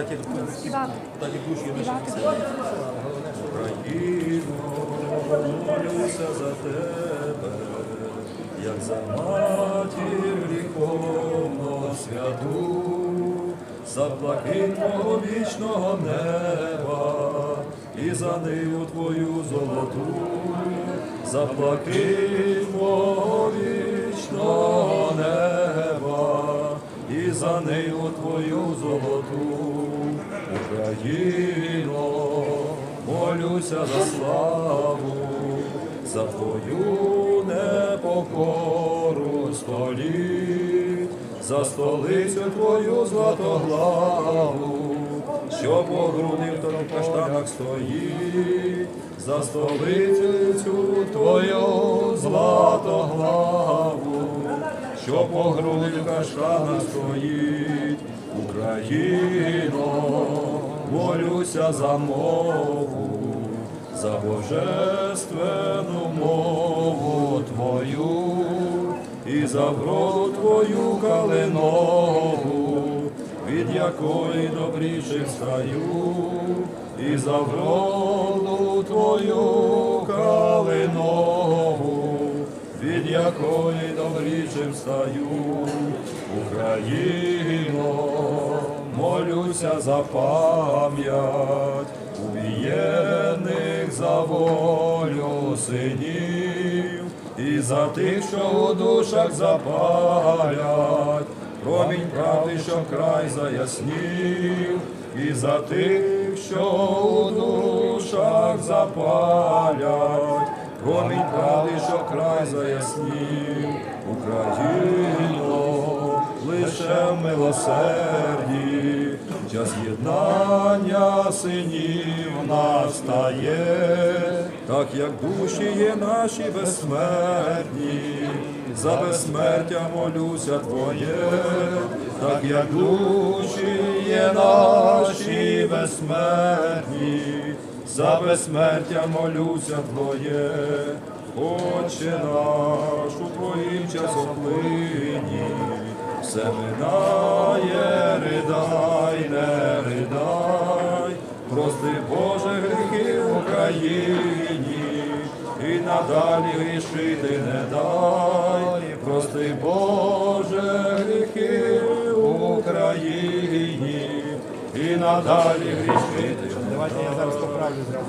Співати. молюся за тебе, як за матір віковно святу, за блакит твого вічного неба і за ниву твою золоту, за твого вічного неба і за ниву твою золоту. Україно, молюся за славу, за твою непокору століть, за столицю твою златоглаву, що по грудних тобі каштанах стоїть, за столицю твою златоглаву, що по грудних каштанах стоїть. Україно, молюся за мову, за божественну мову Твою і за вроду Твою калинову, від якої добріше стаю, і за вроду Твою калинову, від якої добріше стаю. Україно, молюся за пам'ять. Убієних за волю синів і за тих, що у душах запалять, промінь правди, що край заяснів, і за тих, що у душах запалять, промінь правди, що край заяснів, в милосерді, час єднання синів настає, так як душі є наші безсмертні, за безсмертя молюся Твоє, так як душі є наші безсмертні, за безсмертя молюся Твоє, Отче наш у Твоїм часоплині, все минає, ридай, не ридай, прости Боже гріхи в Україні, і надалі грішити не дай, прости Боже гріхи в Україні, і надалі грішити. Давайте я зараз поправлю зразу.